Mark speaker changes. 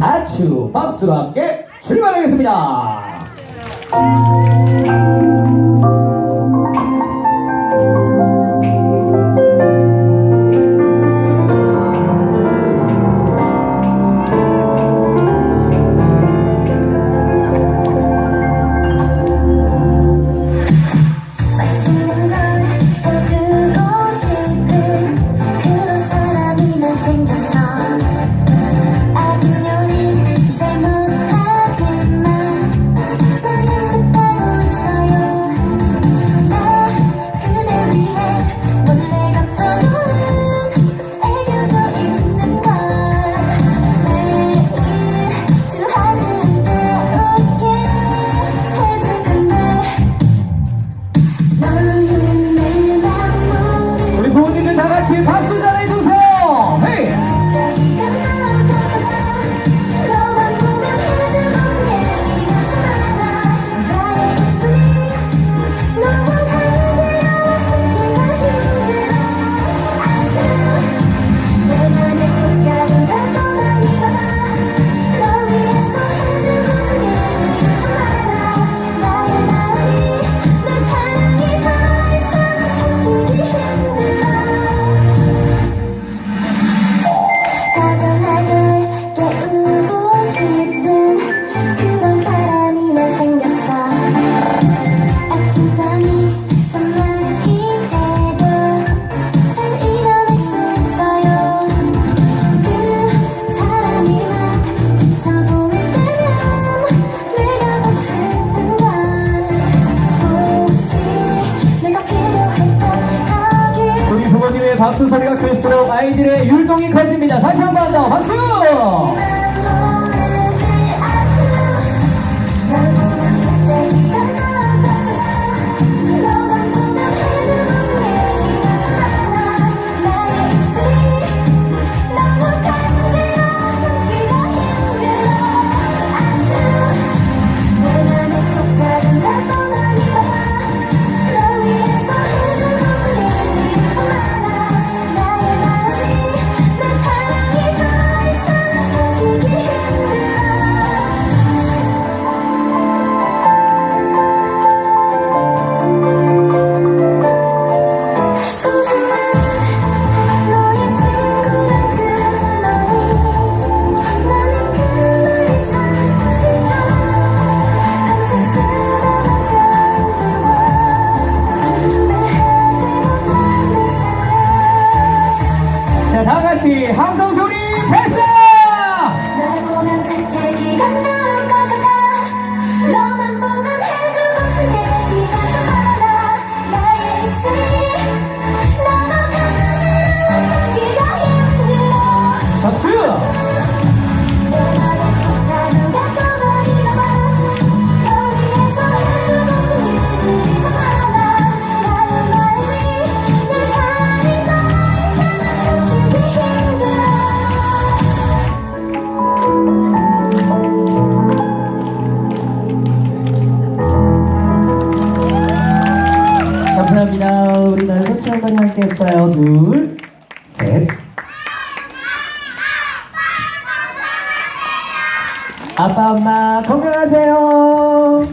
Speaker 1: 아츄 박수와 함께 출발하겠습니다. 다 같이 박수
Speaker 2: 쳐
Speaker 1: 박수 소리가 클수록 아이들의 율동이 커집니다. 다시 한 번 더 박수! 같이 함성 소리 발사! 한번 할겠어요 둘, 셋. 아빠, 엄마, 건강하세요.